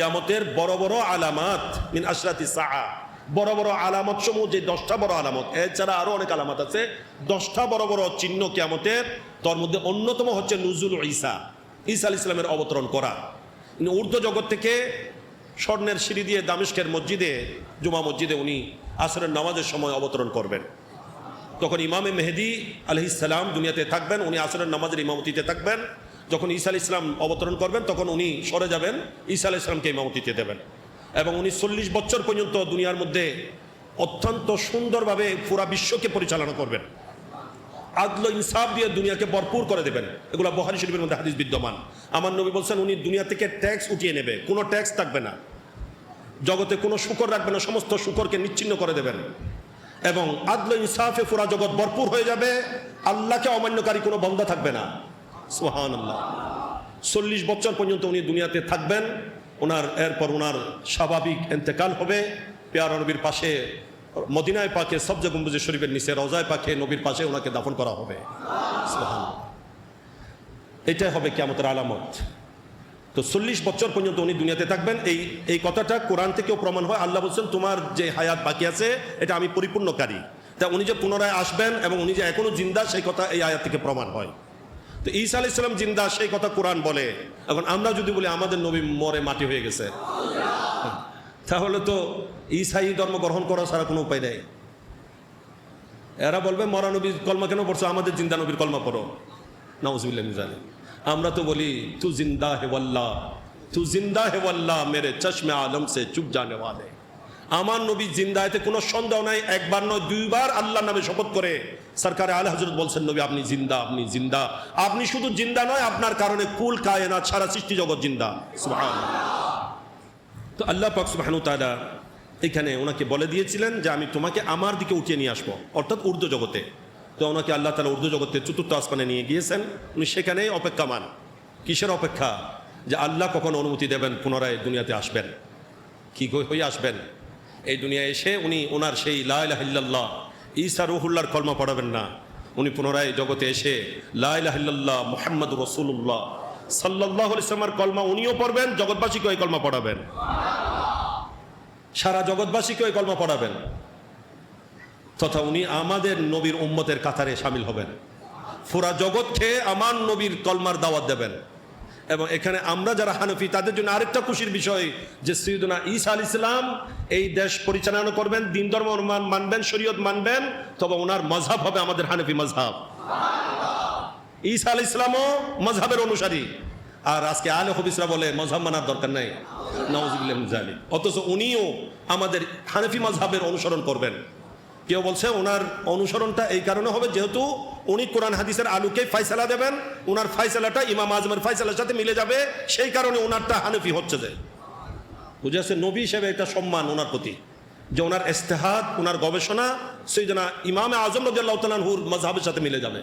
কিয়ামতের বড় বড় আলামাত মিন আশরাতি সাআ। বড় বড় আলামত সমূহ, যে দশটা বড় আলামত, এছাড়া আরও অনেক আলামত আছে। দশটা বড় বড় চিহ্ন কিয়ামতের, তার মধ্যে অন্যতম হচ্ছে নুজুল ঈসা। ঈসা আল ইসলামের অবতরণ করা। ঊর্ধ্ব জগৎ থেকে স্বর্ণের সিঁড়ি দিয়ে দামেস্কের মসজিদে, জুমা মসজিদে উনি আসরের নামাজের সময় অবতরণ করবেন। তখন ইমামে মেহেদি আলহিসাল্লাম দুনিয়াতে থাকবেন, উনি আসরের নামাজের ইমামতিতে থাকবেন। যখন ঈসা ইসলাম অবতরণ করবেন, তখন উনি সরে যাবেন, ঈসা ইসলামকে ইমামতিতে দেবেন। এবং উনি চল্লিশ বছর পর্যন্ত দুনিয়ার মধ্যে অত্যন্ত সুন্দরভাবে পুরা বিশ্বকে পরিচালনা করবেন। আদল ইনসাফ দিয়ে দুনিয়াকে ভরপুর করে দেবেন। এগুলো বহারি শরীফের মধ্যে হাদিস বিদ্যমান। আমার নবী বলছেন, উনি দুনিয়া থেকে ট্যাক্স উঠিয়ে নেবে, কোনো ট্যাক্স থাকবে না। জগতে কোনো শুকর রাখবে না, সমস্ত শুকরকে নিচ্ছিন্ন করে দেবেন। এবং আদল ইনসাফে পুরা জগৎ ভরপুর হয়ে যাবে, আল্লাহকে অমান্যকারী কোনো বন্ধা থাকবে না। সুহান আল্লাহ চল্লিশ বছর পর্যন্ত উনি দুনিয়াতে থাকবেন, ওনার এরপর ওনার স্বাভাবিক এন্তেকাল হবে। পেয়ার নবীর পাশে, মদিনায় পাকে সবজে গম্বুজে শরীফের নিচে রজায় পাকে নবীর পাশে ওনাকে দাফন করা হবে। এটাই হবে কেমতের আলামত। তো চল্লিশ বছর পর্যন্ত উনি দুনিয়াতে থাকবেন। এই এই কথাটা কোরআন থেকেও প্রমাণ হয়। আল্লাহ বলছেন, তোমার যে হায়াত বাকি আছে, এটা আমি পরিপূর্ণকারী। তা উনি যে পুনরায় আসবেন এবং উনি যে এখনও জিন্দা, সেই কথা এই আয়াত থেকে প্রমাণ হয়। তো ঈসা আলাইহিস সালাম জিন্দা, সেই কথা কোরআন বলে। এখন আমরা যদি বলি আমাদের নবী মরে মাটি হয়ে গেছে, তাহলে তো ঈসাই ধর্ম গ্রহণ করা ছাড়া কোনো উপায় নেই। এরা বলবে, মরা নবীর কলমা কেন পড়ছো? আমাদের জিন্দা নবীর কলমা পড়ো। নাউজুবিল্লাহ জানি আমরা তো বলি, তু জিন্দা হে ওয়াল্লাহ, তু জিন্দা হে ওয়াল্লাহ, মেরে চশমে আলম সে চুপ জানে ওয়ালে। আমার নবী জিন্দায়তে কোনো সন্দেহ নাই, একবার নয়, দুইবার আল্লাহ নামে শপথ করে। সরকারে আলে হজরত বলছেন, নবী, আপনি জিন্দা আপনি জিন্দা। আপনি শুধু জিন্দা নয়, আপনার কারণে কুল কায়না সারা সৃষ্টি জগৎ জিন্দা। তো আল্লাহ পাক সুবহানু এখানে ওনাকে বলে দিয়েছিলেন যে, আমি তোমাকে আমার দিকে উঠিয়ে নিয়ে আসব। অর্থাৎ উর্দু জগতে। তো ওনাকে আল্লাহ তালা উর্দু জগতে চতুর্থ আসমানে নিয়ে গিয়েছেন। উনি সেখানেই অপেক্ষামান। কিসের অপেক্ষা? যে আল্লাহ কখন অনুমতি দেবেন, পুনরায় দুনিয়াতে আসবেন। কি হয়ে আসবেন? এই দুনিয়ায় এসে উনি ওনার সেই লাইলাহিল্লাহ ঈসা রুহুল্লাহর কলমা পড়াবেন না। উনি পুনরায় জগতে এসে লাইলাহিল্লাহ মোহাম্মদ রসুল্লাহ সাল্লাহ ইসলামার কলমা উনিও পড়বেন জগৎবাসীকে ওই কলমা পড়াবেন। সারা জগৎবাসীকে ওই কলমা পড়াবেন। তথা উনি আমাদের নবীর উম্মতের কাতারে সামিল হবেন। পুরা জগৎকে আমার নবীর কলমার দাওয়াত দেবেন। এবং এখানে আমরা যারা হানফি, তাদের জন্য আরেকটা খুশির বিষয় যে সৈয়দনা ঈসা আল ইসলাম এই দেশ পরিচালনা করবেন, দিন ধর্ম মান- মানবেন, শরীয়ত মানবেন, তবে ওনার মজহাব হবে আমাদের হানফি মজহাব ঈসা আল ইসলামও মজহাবের অনুসারী। আর আজকে আলে হবিসরা বলে মজহাব মানার দরকার নাই। জালি অথচ উনিও আমাদের হানফি মজহাবের অনুসরণ করবেন। কেউ বলছে ওনার অনুসরণটা এই কারণে হবে, যেহেতু উনি কোরআন হাদিসের আলুকে ফাইসালা দেবেন ওনার ফাইসালাটা, ইমাম আজমের ফাইসালার সাথে মিলে যাবে, সেই কারণে ওনারটা হানফি হচ্ছে যে। বুঝে আসছে নবী হিসেবে একটা সম্মান ওনার প্রতি। যে ওনার ইস্তেহাদ ওনার গবেষণা, সেই জন্য ইমামে আজম রাজ্লাহ তালাহুর মজাহের সাথে মিলে যাবে।